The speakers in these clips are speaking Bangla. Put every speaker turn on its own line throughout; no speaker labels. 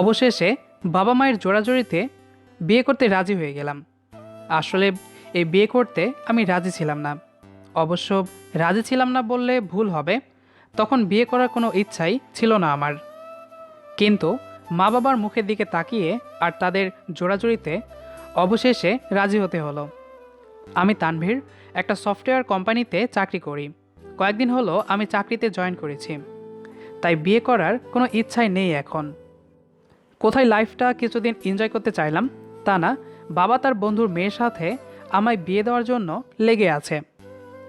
অবশেষে বাবা মায়ের জোড়াজোড়িতে বিয়ে করতে রাজি হয়ে গেলাম। আসলে এই বিয়ে করতে আমি রাজি ছিলাম না। অবশ্য রাজি ছিলাম না বললে ভুল হবে, তখন বিয়ে করার কোনো ইচ্ছাই ছিল না আমার। কিন্তু মা বাবার মুখের দিকে তাকিয়ে আর তাদের জোড়াজুড়িতে অবশেষে রাজি হতে হলো। আমি তানভীর একটা সফটওয়্যার কোম্পানিতে চাকরি করি। কয়েকদিন হলো আমি চাকরিতে জয়েন করেছি। তাই বিয়ে করার কোনো ইচ্ছাই নেই এখন। কোথায় লাইফটা কিছুদিন এনজয় করতে চাইলাম, তা না, বাবা তার বন্ধুর মেয়ের সাথে আমায় বিয়ে দেওয়ার জন্য লেগে আছে।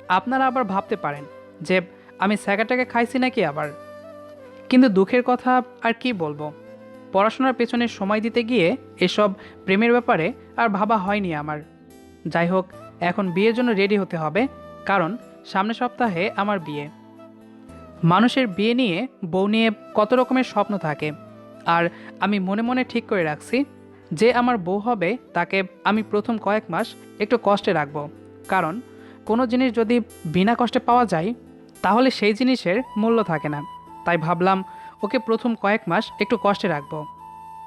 আপনারা আবার ভাবতে পারেন যে আমি স্যাগাটাকে খাইছি নাকি আবার। কিন্তু দুঃখের কথা আর কি বলব? পড়াশোনার পেছনে সময় দিতে গিয়ে এসব প্রেমের ব্যাপারে আর ভাবা হয়নি আমার। যাই হোক, এখন বিয়ের জন্য রেডি হতে হবে, কারণ সামনের সপ্তাহে আমার বিয়ে। মানুষের বিয়ে নিয়ে বউ নিয়ে কত রকমের স্বপ্ন থাকে। আর আমি মনে মনে ঠিক করে রাখছি যে আমার বউ হবে, তাকে আমি প্রথম কয়েক মাস একটু কষ্টে রাখব। কারণ কোনো জিনিস যদি বিনা কষ্টে পাওয়া যায়, তাহলে সেই জিনিসের মূল্য থাকে না। তাই ভাবলাম ওকে প্রথম কয়েক মাস একটু কষ্টে রাখব।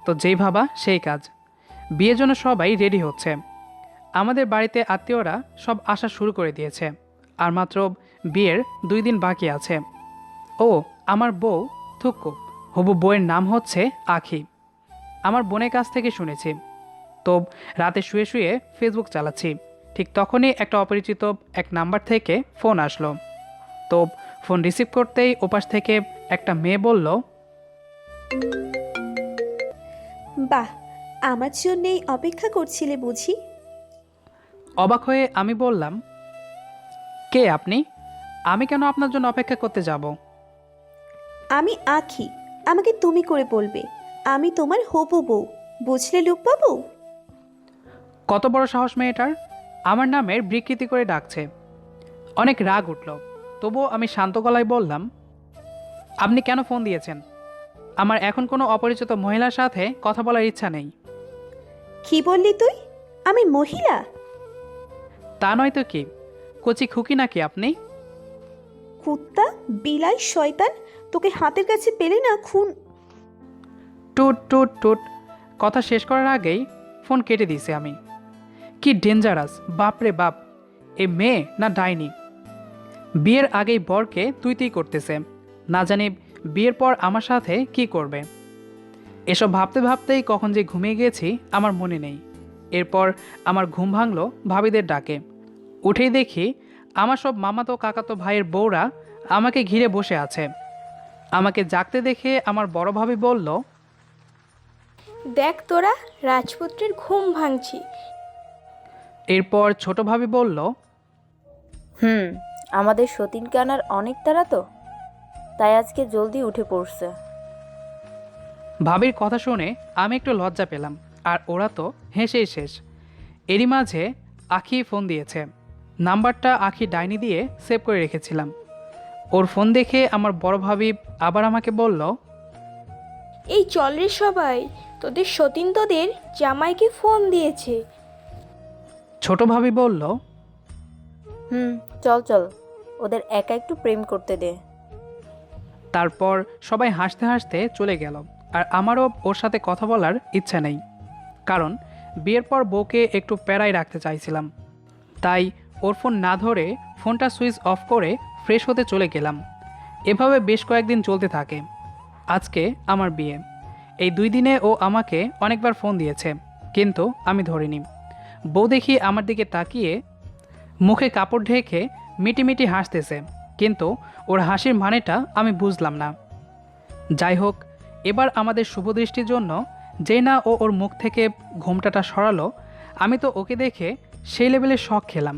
তো যেই ভাবা, সেই কাজ। বিয়ের জন্য সবাই রেডি হচ্ছে। আমাদের বাড়িতে আত্মীয়রা সব আসা শুরু করে দিয়েছে। আর মাত্র বিয়ের দুই দিন বাকি আছে। ও, আমার বউ থুক্কু হবু বইয়ের নাম হচ্ছে আখি। আমার বোনের কাছ থেকে শুনেছি। তো রাতে শুয়ে শুয়ে ফেসবুক চালাচ্ছি। ঠিক তখনই একটা অপরিচিত এক নাম্বার থেকে ফোন আসলো। তো ফোন রিসিভ করতেই ওপাশ থেকে একটা মেয়ে বলল
বাহ আমার জন্যেই অপেক্ষা করছিলে বুঝি?
অবাক হয়ে আমি বললাম কে আপনি? আমি কেন আপনার জন্য অপেক্ষা করতে যাব?
আমি আখি। আমাকে তুমি করে বলবে। আমি তোমার হবু বউ। বুঝলে লোক লুকবাবু?
কত বড় সাহস মেয়েটার? আমার নামের বিকৃতি করে ডাকছে। অনেক রাগ উঠল। তবুও আমি শান্ত গলায় বললাম আপনি কেন ফোন দিয়েছেন? আমার এখন কোনো অপরিচিত মহিলার সাথে কথা বলার ইচ্ছা নেই।
কি বললি তুই? আমি মহিলা?
তা নয় তো কি? কচি খুকি নাকি আপনি?
কুত্তা, বিলাই, শয়তান, তোকে হাতের কাছে পেলে না খুন।
টুট টুট টুট। কথা শেষ করার আগেই ফোন কেটে দিয়েছি আমি। কি ডেঞ্জারাস বাপরে বাপ। এ মেয়ে না ডাইনি। বিয়ের আগেই বরকে তুই তুই করতেছে। না জানি বিয়ের পর আমার সাথে কি করবে। এসব ভাবতে ভাবতেই কখন যে ঘুমিয়ে গিয়েছি আমার মনে নেই। এরপর আমার ঘুম ভাঙলো ভাবিদের ডাকে। উঠেই দেখি আমার সব মামাতো কাকাতো ভাইয়ের বউরা আমাকে ঘিরে বসে আছে। আমাকে জাগতে দেখে আমার বড় ভাবি বলল
দেখ তোরা রাজপুত্রের ঘুম ভাঙছি।
এরপর ছোট ভাবি বলল
হুম আমাদের সতীনকে আনার অনেক তারা তো তাই আজকে জলদি উঠে পড়ছে।
ভাবির কথা শুনে আমি একটু লজ্জা পেলাম আর ওরা তো হেসেই শেষ। এরই মাঝে আখি ফোন দিয়েছে নাম্বারটা আখি ডাইনি দিয়ে সেভ করে রেখেছিলাম। ওর ফোন দেখে আমার বড় ভাবি আবার আমাকে বলল
এই চল রে সবাই তোদের সতীন তোদের জামাইকে ফোন দিয়েছে।
ছোট ভাবি বলল
হুম চল চল ওদের একা একটু প্রেম করতে দে।
তারপর সবাই হাসতে হাসতে চলে গেল আর আমারও ওর সাথে কথা বলার ইচ্ছা নেই। কারণ বিয়ের পর বউকে একটু প্যারাই রাখতে চাইছিলাম। তাই ওর ফোন না ধরে ফোনটা সুইচ অফ করে ফ্রেশ হতে চলে গেলাম। এভাবে বেশ কয়েকদিন চলতে থাকে। আজকে আমার বিয়ে। এই দুই দিনে ও আমাকে অনেকবার ফোন দিয়েছে, কিন্তু আমি ধরিনি। বউ দেখি আমার দিকে তাকিয়ে মুখে কাপড় ঢেকে মিটিমিটি হাসতেছে, কিন্তু ওর হাসির মানেটা আমি বুঝলাম না। যাই হোক, এবার আমাদের শুভদৃষ্টির জন্য যেই না ও ওর মুখ থেকে ঘোমটাটা সরালো, আমি তো ওকে দেখে সেই লেভেলে শখ খেলাম।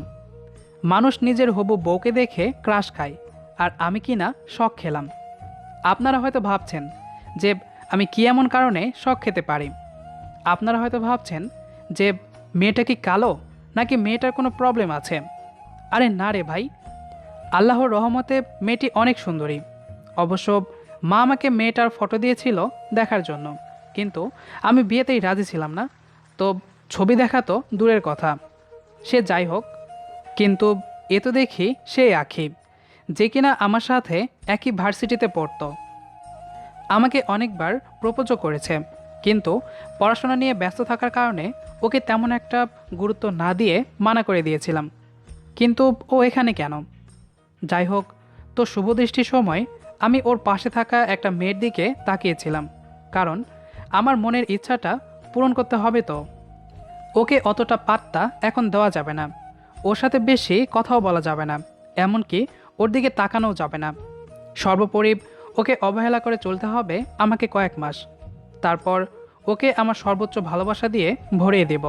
মানুষ নিজের হবু বউকে দেখে ক্রাশ খায়, আর আমি কি না শখ খেলাম? আপনারা হয়তো ভাবছেন যে আমি কি এমন কারণে শখ খেতে পারি? আপনারা হয়তো ভাবছেন যে মেয়েটা কি কালো, নাকি মেয়েটার কোনো প্রবলেম আছে? আরে না রে ভাই, আল্লাহর রহমতে মেয়েটি অনেক সুন্দরী। অবশ্য মা আমাকে মেয়েটার ফটো দিয়েছিল দেখার জন্য, কিন্তু আমি বিয়েতেই রাজি ছিলাম না। তো ছবি দেখা তো দূরের কথা। সে যাই হোক কিন্তু এ তো দেখি সে আখিব যে কিনা আমার সাথে একই ভার্সিটিতে পড়তো। আমাকে অনেকবার প্রপোজও করেছে, কিন্তু পড়াশোনা নিয়ে ব্যস্ত থাকার কারণে ওকে তেমন একটা গুরুত্ব না দিয়ে মানা করে দিয়েছিলাম। কিন্তু ও এখানে কেন? যাই হোক, তো শুভদৃষ্টির সময় আমি ওর পাশে থাকা একটা মেয়ের দিকে তাকিয়েছিলাম, কারণ আমার মনের ইচ্ছাটা পূরণ করতে হবে তো। ওকে অতটা পাত্তা এখন দেওয়া যাবে না। ওর সাথে বেশি কথাও বলা যাবে না, এমনকি ওর দিকে তাকানোও যাবে না। সর্বোপরি ওকে অবহেলা করে চলতে হবে আমাকে কয়েক মাস। তারপর ওকে আমার সর্বোচ্চ ভালোবাসা দিয়ে ভরিয়ে দেব।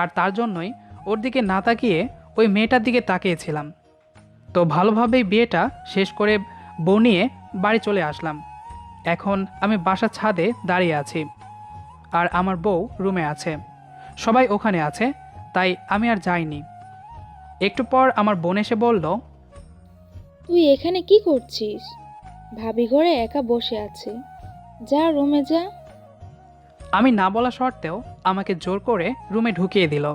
আর তার জন্যই ওর দিকে না তাকিয়ে ওই মেয়েটার দিকে তাকিয়েছিলাম। তো ভালোভাবেই বিয়েটা শেষ করে বউ নিয়ে বাড়ি চলে আসলাম। এখন আমি বাসার ছাদে দাঁড়িয়ে আছি। আর আমার বউ রুমে আছে। সবাই ওখানে আছে, তাই আমি আর যাইনি। একটু পর আমার বোন এসে বলল
তুই এখানে কি করছিস? ভাবি ঘরে একা বসে আছে। যা রুমে যা।
আমি না বলা সত্ত্বেও আমাকে জোর করে রুমে ঢুকিয়ে দিল।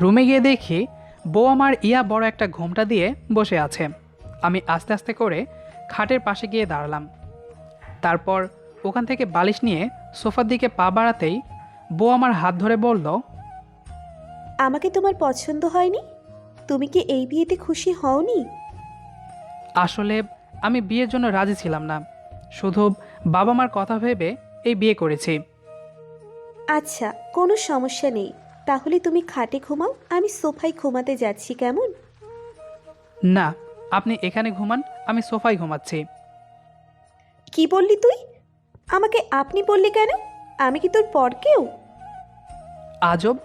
রুমে গিয়ে দেখি বউ আমার ইয়া বড় একটা ঘোমটা দিয়ে বসে আছে। আমি আস্তে আস্তে করে খাটের পাশে গিয়ে দাঁড়ালাম। তারপর ওখান থেকে বালিশ নিয়ে সোফার দিকে পা বাড়াতেই বউ আমার হাত ধরে বলল
আমাকে তোমার পছন্দ হয়নি? তুমি কি এই বিয়েতে খুশি হওনি?
আসলে আমি বিয়ের জন্য রাজি ছিলাম না। শুধু বাবা মার কথা ভেবে এই বিয়ে করেছি।
আচ্ছা কোনো সমস্যা নেই। তাহলে তুমি খাটে ঘুমাও আমি সোফায় ঘুমাতে যাচ্ছি কেমন?
না আপনি এখানে ঘুমান আমি সোফায় ঘুমাচ্ছি।
কি বললি তুই? আমাকে আপনি বললি কেন? আমি কি তোর পর কেউ
আজব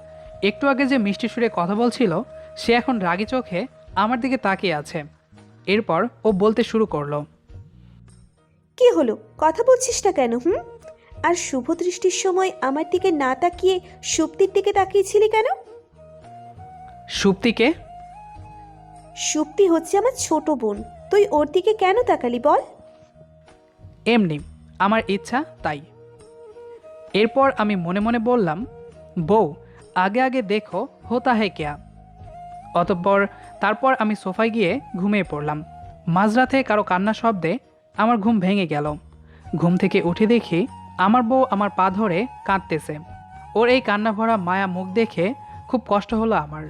একটু আগে যে মিষ্টি সুরে কথা বলছিল সে এখন রাগি চোখে আমার দিকে তাকিয়ে আছে। এরপর ও বলতে শুরু করল।
কি হলো? কথা বলছিস না কেন হুম? আর শুভ দৃষ্টির সময় আমার দিকে না তাকিয়ে সুপ্তির দিকে তাকিয়েছিলি কেন?
সুপ্তিকে?
সুপ্তি হচ্ছে আমার ছোট বোন। তুই ওর দিকে কেন তাকালি বল?
এমনি আমার ইচ্ছা তাই। এরপর আমি মনে মনে বললাম বউ আগে আগে দেখো হোতা হে কেয়া? অতঃপর তারপর আমি সোফায় গিয়ে ঘুমিয়ে পড়লাম। মাঝরাতে কারও কান্না শব্দে আমার ঘুম ভেঙে গেল। ঘুম থেকে উঠে দেখি আমার বউ আমার পা ধরে কাঁদতেছে। ওর এই কান্না ভরা মায়া মুখ দেখে খুব কষ্ট হলো আমার।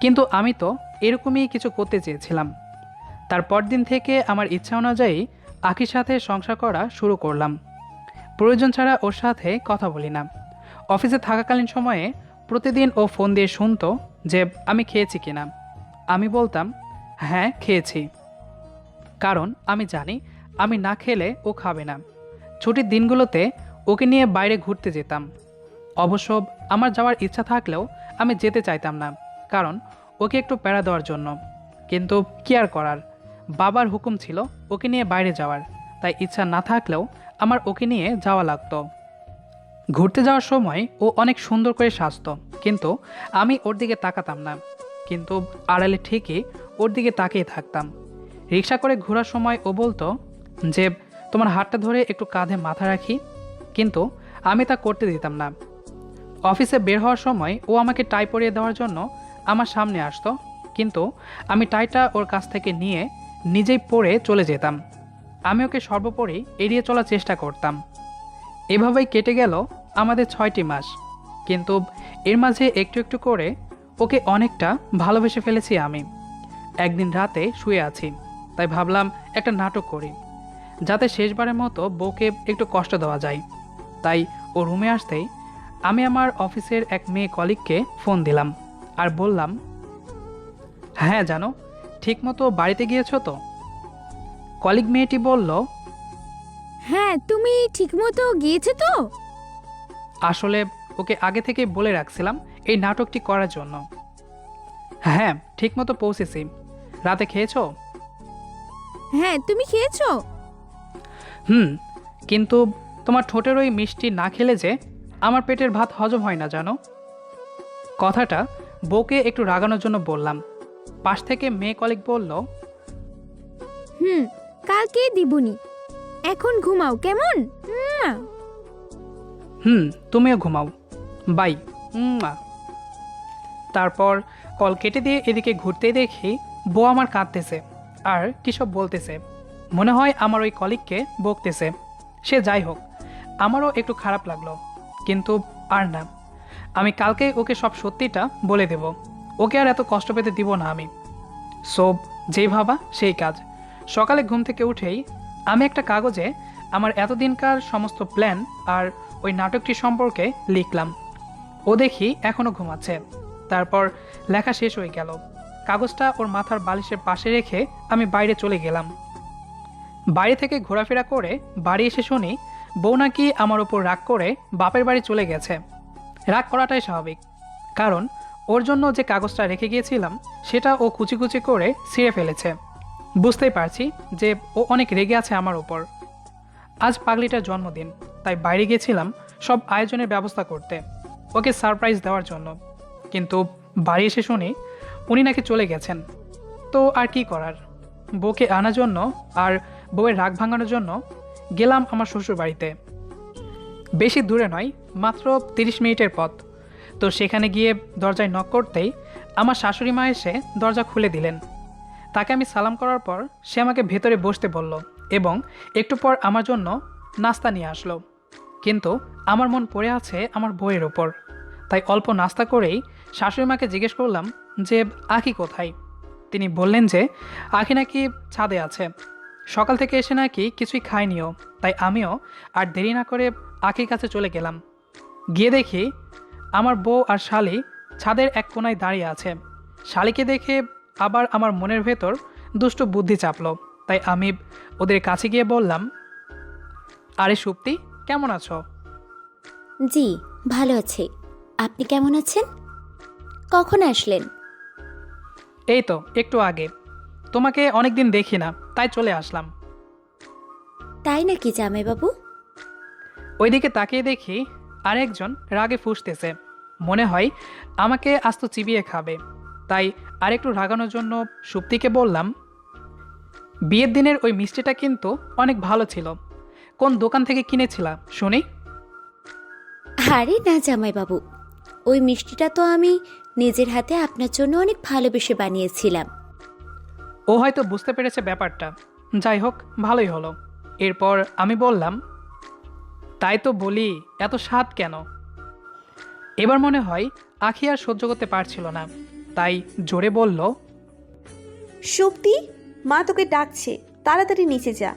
কিন্তু আমি তো এরকমই কিছু করতে চেয়েছিলাম। তারপর দিন থেকে আমার ইচ্ছা অনুযায়ী আখির সাথে সংসার করা শুরু করলাম। প্রয়োজন ছাড়া ওর সাথে কথা বলি না। অফিসে থাকাকালীন সময়ে প্রতিদিন ও ফোন দিয়ে শুনতো যে আমি খেয়েছি কিনা। আমি বলতাম হ্যাঁ খেয়েছি। কারণ আমি জানি, আমি না খেলে ও খাবে না। ছুটির দিনগুলোতে ওকে নিয়ে বাইরে ঘুরতে যেতাম। অবশ্য আমার যাওয়ার ইচ্ছা থাকলেও আমি যেতে চাইতাম না, কারণ ওকে একটু প্যারা দেওয়ার জন্য। কিন্তু কি আর করার? বাবার হুকুম ছিল ওকে নিয়ে বাইরে যাওয়ার। তাই ইচ্ছা না থাকলেও আমার ওকে নিয়ে যাওয়া লাগতো। ঘুরতে যাওয়ার সময় ও অনেক সুন্দর করে সাজতো। কিন্তু আমি ওর দিকে তাকাতাম না। কিন্তু আড়ালে ঠিকই ওর দিকে তাকিয়ে থাকতাম। রিক্সা করে ঘোরার সময় ও বলতো যে, তোমার হাতটা ধরে একটু কাঁধে মাথা রাখি। কিন্তু আমি তা করতে দিতাম না। অফিসে বের হওয়ার সময় ও আমাকে টাই পরিয়ে দেওয়ার জন্য আমার সামনে আসতো। কিন্তু আমি টাইটা ওর কাছ থেকে নিয়ে নিজেই পরে চলে যেতাম। আমি ওকে সর্বোপরি এড়িয়ে চলার চেষ্টা করতাম। এভাবেই কেটে গেল আমাদের ছয়টি মাস। কিন্তু এর মাঝে একটু একটু করে ওকে অনেকটা ভালোবেসে ফেলেছি আমি। একদিন রাতে শুয়ে আছি, তাই ভাবলাম একটা নাটক করি, যাতে শেষবারের মতো বউকে একটু কষ্ট দেওয়া যায়। তাই ও রুমে আসতেই আমি আমার অফিসের এক মেয়ে কলিগকে ফোন দিলাম আর বললাম হ্যাঁ জানো, ঠিকমতো বাড়িতে গিয়েছো তো? কলিগ মেয়েটি বলল
হ্যাঁ তুমি ঠিকমতো গিয়েছে তো?
আসলে ওকে আগে থেকে বলে রাখছিলাম এই নাটকটি করার জন্য। হ্যাঁ ঠিকমতো পৌঁছেছি। রাতে খেয়েছো?
হ্যাঁ তুমি খেয়েছো?
হুম কিন্তু তোমার ঠোঁটের ওই মিষ্টি না খেলে যে আমার পেটের ভাত হজম হয় না জানো? কথাটা বউকে একটু রাগানোর জন্য বললাম। পাশ থেকে মেয়ে কলিক বলল
হুম কালকে দিবনি। এখন ঘুমাও, কেমন?
হুম, তুমিও ঘুমাও। বাই উম্মা। তারপর কল কেটে দিয়ে এদিকে ঘুরতে দেখি বউ আমার কাঁদতেছে আর কিসব বলতেছে। মনে হয় আমার ওই কলিগকে বকতেছে। সে যাই হোক, আমারও একটু খারাপ লাগল, কিন্তু আর না। আমি কালকে ওকে সব সত্যিটা বলে দেব। ওকে আর এত কষ্ট পেতে দিব না আমি। সব যেই ভাবা সেই কাজ। সকালে ঘুম থেকে উঠেই আমি একটা কাগজে আমার এতদিনকার সমস্ত প্ল্যান আর ওই নাটকটি সম্পর্কে লিখলাম। ও দেখি এখনও ঘুমাচ্ছে। তারপর লেখা শেষ হয়ে গেল। কাগজটা ওর মাথার বালিশের পাশে রেখে আমি বাইরে চলে গেলাম। বাইরে থেকে ঘোরাফেরা করে বাড়ি এসে শুনি বউ নাকি আমার ওপর রাগ করে বাপের বাড়ি চলে গেছে। রাগ করাটাই স্বাভাবিক। কারণ ওর জন্য যে কাগজটা রেখে গিয়েছিলাম, সেটা ও কুচি কুচি করে ছিঁড়ে ফেলেছে। বুঝতেই পারছি যে ও অনেক রেগে আছে আমার ওপর। আজ পাগলিটার জন্মদিন, তাই বাইরে গিয়েছিলাম সব আয়োজনের ব্যবস্থা করতে, ওকে সারপ্রাইজ দেওয়ার জন্য। কিন্তু বাড়ি এসে শুনি উনি নাকি চলে গেছেন। তো আর কি করার? বউকে আনার জন্য আর বউয়ের রাগ ভাঙানোর জন্য গেলাম আমার শ্বশুর বাড়িতে। বেশি দূরে নয়, মাত্র তিরিশ মিনিটের পথ। তো সেখানে গিয়ে দরজায় নক করতেই আমার শাশুড়ি মা এসে দরজা খুলে দিলেন। তাকে আমি সালাম করার পর সে আমাকে ভেতরে বসতে বলল এবং একটু পর আমার জন্য নাস্তা নিয়ে আসলো। কিন্তু আমার মন পড়ে আছে আমার বইয়ের ওপর। তাই অল্প নাস্তা করেই শাশুড়ি মাকে জিজ্ঞেস করলাম যে, আখি কোথায়? তিনি বললেন যে, আখি নাকি ছাদে আছে। সকাল থেকে এসে নাকি কিছুই খায়নিও। তাই আমিও আর দেরি না করে আখির কাছে চলে গেলাম। গিয়ে দেখি আমার বউ আর শালি ছাদের এক কোনায় দাঁড়িয়ে আছে। শালিকে দেখে আবার আমার মনের ভেতর দুষ্ট বুদ্ধি চাপলো। তাই আমি ওদের কাছে গিয়ে বললাম আরে সুপ্তি কেমন আছো?
জি ভালো আছি। আপনি কেমন আছেন? কখন আসলেন?
এই তো একটু আগে। তোমাকে অনেকদিন দেখি না তাই চলে আসলাম।
তাই নাকি জামাইবাবু?
ওইদিকে তাকিয়ে দেখি আরেকজন রাগে ফুসতেছে। মনে হয় আমাকে আস্ত চিবিয়ে খাবে। তাই আরেকটু রাগানোর জন্য সুপ্তিকে বললাম বিয়ের দিনের ওই মিষ্টিটা কিন্তু অনেক ভালো ছিল। কোন দোকান থেকে কিনেছিলাম শুনি?
আরে না জামাইবাবু ওই মিষ্টিটা তো আমি নিজের হাতে আপনার জন্য অনেক ভালোবেসে বানিয়েছিলাম।
ও হয়তো বুঝতে পেরেছে ব্যাপারটা। যাই হোক ভালোই হলো। এরপর আমি বললাম তাই তো বলি এত স্বাদ কেন? এবার মনে হয় আখি আর সহ্য করতে পারছিল না। তাই জোরে বলল
শক্তি মা তোকে ডাকছে। তাড়াতাড়ি নিচে যা।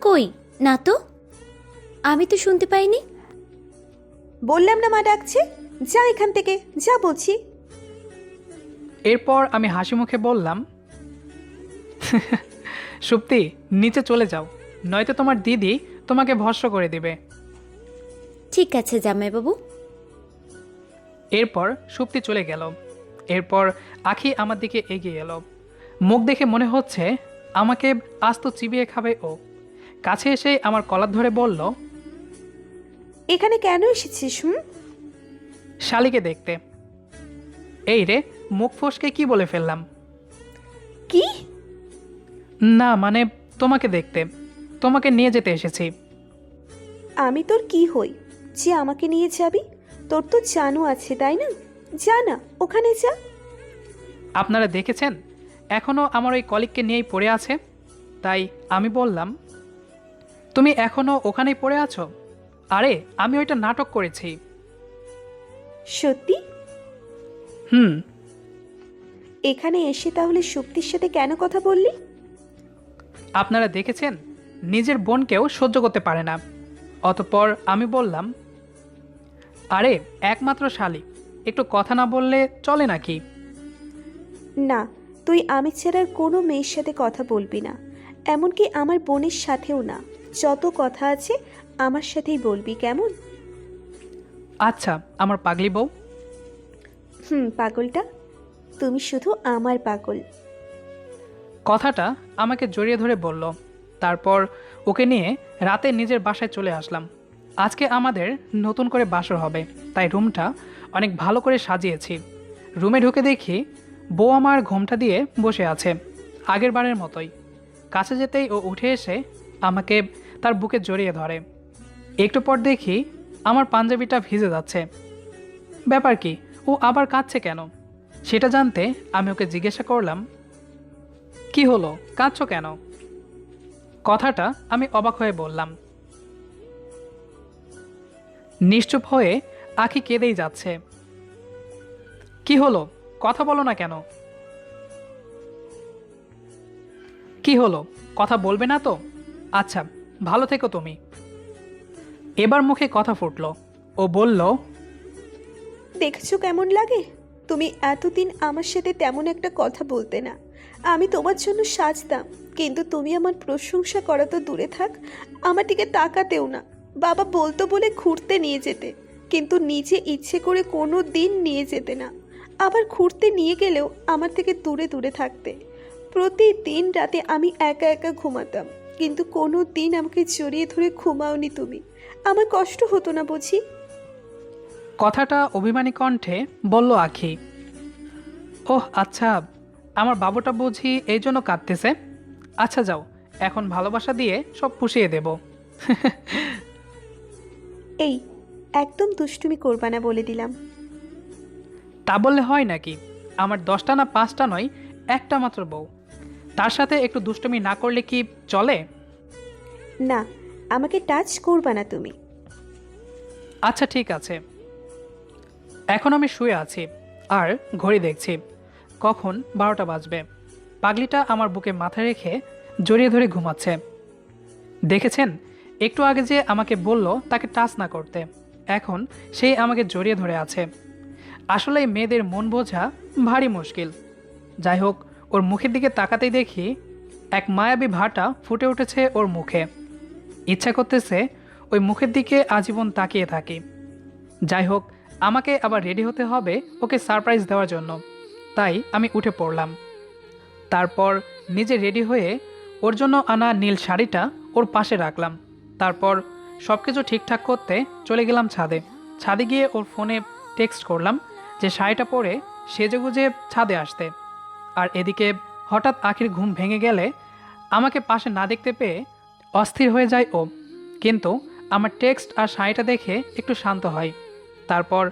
কই? না তো। আমি তো শুনতে পাইনি।
বললাম না মা ডাকছে। যা এখান থেকে যা বলছি।
এরপর আমি হাসি মুখে বললাম সুপ্তি নিচে চলে যাও। নয়তো তোমার দিদি তোমাকে ভস্য করে দেবে।
ঠিক আছে জামাইবাবু।
এরপর সুপ্তি চলে গেল। এরপর আখি আমার দিকে এগিয়ে এলো। মুখ দেখে মনে হচ্ছে আমাকে আস্ত চিবিয়ে খাবে ও। কাছে এসে আমার কলার ধরে বলল
এখানে কেন এসেছিস হুম?
শালিকে দেখতে। এই রে মুখ ফসকে কি বলে ফেললাম?
কি?
না মানে তোমাকে দেখতে। তোমাকে নিয়ে যেতে এসেছি।
আমি তোর কি হই? যে আমাকে নিয়ে যাবি? তোর তো জানু আছে তাই না? যা না ওখানে যা।
আপনারা দেখেছেন এখনও আমার ওই কলিগকে নিয়েই পড়ে আছে। তাই আমি বললাম তুমি এখনও ওখানেই পড়ে আছো? আরে আমি ওইটা নাটক করেছি।
সত্যি?
হুম।
এখানে এসে তাহলে শক্তির সাথে কেন কথা বললি?
আপনারা দেখেছেন নিজের বোনকেও সহ্য করতে পারে না। অতপর আমি বললাম আরে একমাত্র শালিক একটু কথা না বললে চলে নাকি?
না তুই আমি ছাড়া আর কোনো মেয়ের সাথে কথা বলবি না। এমনকি আমার বোনের সাথেও না। যত কথা আছে আমার সাথেই বলবি কেমন?
আচ্ছা আমার পাগলি বউ?
হুম পাগলটা? তুমি শুধু আমার পাগল।
কথাটা আমাকে জড়িয়ে ধরে বলল। তারপর ওকে নিয়ে রাতে নিজের বাসায় চলে আসলাম। আজকে আমাদের নতুন করে বাসর হবে তাই রুমটা অনেক ভালো করে সাজিয়েছি। রুমে ঢুকে দেখি বউ আমার ঘোমটা দিয়ে বসে আছে, আগের বারের মতোই। কাছে যেতেই ও উঠে এসে আমাকে তার বুকে জড়িয়ে ধরে। একটু পর দেখি আমার পাঞ্জাবিটা ভিজে যাচ্ছে। ব্যাপার কি? ও আবার কাঁদছে কেন? সেটা জানতে আমি ওকে জিজ্ঞাসা করলাম, কি হলো? কাঁদছো কেন? কথাটা আমি অবাক হয়ে বললাম। নিশ্চুপ হয়ে আখি কেঁদেই যাচ্ছে। কি হলো? কথা বলো না কেন? কি হলো? কথা বলবে না তো? আচ্ছা ভালো থেকো তুমি। এবার মুখে কথা ফুটলো। ও বলল,
দেখছ কেমন লাগে? তুমি এতদিন আমার সাথে তেমন একটা কথা বলতে না। আমি তোমার জন্য সাজতাম, কিন্তু তুমি আমার প্রশংসা করা তো দূরে থাক। আমার দিকে তাকাতেও না। বাবা বলতো বলে ঘুরতে নিয়ে যেতে। কিন্তু নিজে ইচ্ছে করে কোনো দিন নিয়ে যেতে না। আবার ঘুরতে নিয়ে গেলেও আমার থেকে দূরে দূরে থাকতে। প্রতিদিন রাতে আমি একা একা ঘুমাতাম কিন্তু কোনো দিন আমাকে জড়িয়ে ধরে ঘুমাওনি তুমি। আমার কষ্ট হতো না বুঝি?
কথাটা অভিমানী কণ্ঠে বলল আখি ওহ আচ্ছা আমার বাবুটা বুঝি এই জন্য কাঁদতেছে। আচ্ছা যাও এখন ভালোবাসা দিয়ে সব পুষিয়ে দেব।
এই একদম দুষ্টুমি করবা না বলে দিলাম।
তা বললে হয় নাকি? আমার দশটা না পাঁচটা নয় একটা মাত্র বউ। তার সাথে একটু দুষ্টুমি না করলে কি চলে?
না আমাকে টাচ করবা না তুমি।
আচ্ছা ঠিক আছে। এখন আমি শুয়ে আছি আর ঘড়ি দেখছি। কখন বারোটা বাজবে? পাগলিটা আমার বুকে মাথা রেখে জড়িয়ে ধরে ঘুমাচ্ছে। দেখেছেন? একটু আগে যে আমাকে বলল তাকে টাচ না করতে। এখন সে আমাকে জড়িয়ে ধরে আছে। আসলে মেয়েদের মন বোঝা ভারী মুশকিল। যাই হোক, ওর মুখের দিকে তাকাতেই দেখি এক মায়াবী ভাটা ফুটে উঠেছে ওর মুখে। ইচ্ছা করতেছে ওই মুখের দিকে আজীবন তাকিয়ে থাকি। যাই হোক, আমাকে আবার রেডি হতে হবে ওকে সারপ্রাইজ দেওয়ার জন্য। তাই আমি উঠে পড়লাম। তারপর নিজে রেডি হয়ে ওর জন্য আনা নীল শাড়িটা ওর পাশে রাখলাম। তারপর সব কিছু ঠিকঠাক করতে চলে গেলাম ছাদে। ছাদে গিয়ে ওর ফোনে টেক্সট করলাম যে শাড়িটা পরে সেজেগুজে ছাদে আসতে। আর এদিকে হঠাৎ আখির ঘুম ভেঙে গেলে আমাকে পাশে না দেখতে পেয়ে অস্থির হয়ে যায় ও। কিন্তু আমার টেক্সট আর শাড়িটা দেখে একটু শান্ত হয়। তারপর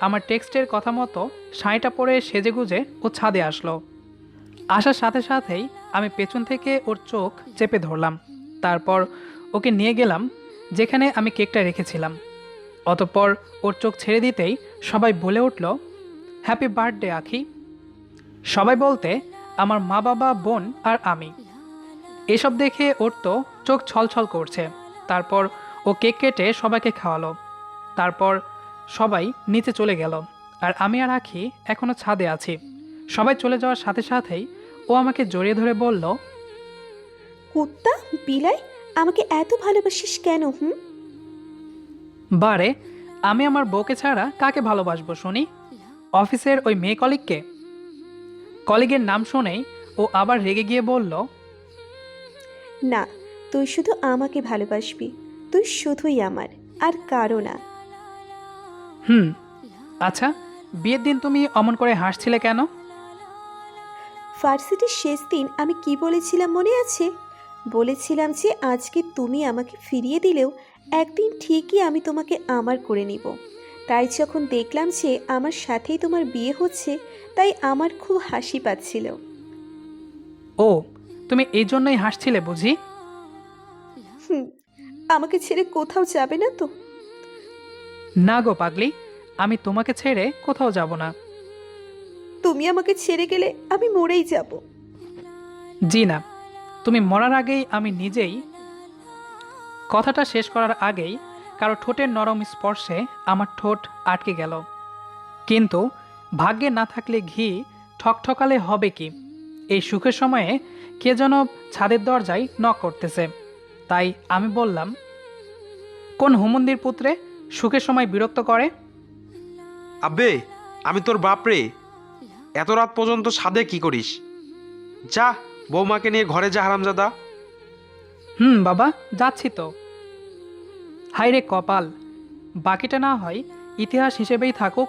আমার টেক্সটের কথা মতো শাড়িটা পরে সেজেগুজে ও ছাদে আসলো। আসার সাথে সাথেই আমি পেছন থেকে ওর চোখ চেপে ধরলাম। তারপর ওকে নিয়ে গেলাম যেখানে আমি কেকটা রেখেছিলাম। অতঃপর ওর চোখ ছেড়ে দিতেই সবাই বলে উঠল হ্যাপি বার্থডে আখি। সবাই বলতে, আমার মা বাবা, বোন আর আমি। এসব দেখে ওর তো চোখ ছলছল করছে। তারপর ও কেক কেটে সবাইকে খাওয়ালো। তারপর সবাই নিচে চলে গেল। আর আমি আর আখি এখনও ছাদে আছি। সবাই চলে যাওয়ার সাথে সাথেই ও আমাকে জড়িয়ে ধরে বলল,
কুত্তা, বিলাই আমাকে এত ভালোবাসিস কেন হুম?
বারে আমি আমার বউকে ছাড়া কাকে ভালোবাসবো শুনি? অফিসের ওই মেয়ে কলিগকে? কলিগের নাম শুনেই ও আবার রেগে গিয়ে বলল
না তুই শুধু আমাকে ভালোবাসবি তুই শুধুই আমার আর কারও না।
হুম আচ্ছা বিয়ের দিন তুমি অমন করে হাসছিলে কেন?
ভার্সিটির শেষ দিন আমি কি বলেছিলাম মনে আছে? বলেছিলাম যে আজকে তুমি আমাকে ফিরিয়ে দিলেও একদিন ঠিকই আমি তোমাকে আমার করে নিব। তাই যখন দেখলাম যে আমার সাথেই তোমার বিয়ে হচ্ছে তাই আমার খুব হাসি পাচ্ছিল।
ও তুমি এই জন্যই হাসছিলে বুঝি?
হুম আমাকে ছেড়ে কোথাও যাবে না তো?
না গো পাগলি আমি তোমাকে ছেড়ে কোথাও যাব না।
তুমি আমাকে ছেড়ে গেলে আমি মরেই যাব।
জি না তুমি মরার আগেই আমি নিজেই কথাটা শেষ করার আগেই কারও ঠোঁটের নরম স্পর্শে আমার ঠোঁট আটকে গেল। কিন্তু ভাগ্যে না থাকলে ঘি ঠকঠকালে হবে কি? এই সুখের সময়ে কে যেন ছাদের দরজায় নক করতেছে। তাই আমি বললাম, কোন হুমন্দির পুত্রে সুখের সময় বিরক্ত করে?
আব্বে, আমি তোর বাপরে, এত রাত পর্যন্ত ছাদে কি করিস? যা বৌমাকে নিয়ে ঘরে যা, হারামজাদা।
হুম, বাবা, যাচ্ছি তো। হাই রে কপাল, বাকিটা না হয় ইতিহাস হিসেবেই থাকুক।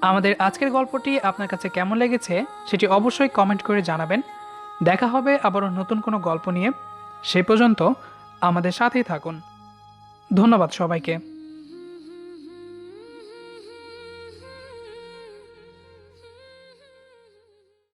আমাদের আজকের গল্পটি আপনার কাছে কেমন লেগেছে সেটি অবশ্যই কমেন্ট করে জানাবেন। দেখা হবে আবারও নতুন কোনো গল্প নিয়ে। সে পর্যন্ত আমাদের সাথেই থাকুন। ধন্যবাদ সবাইকে।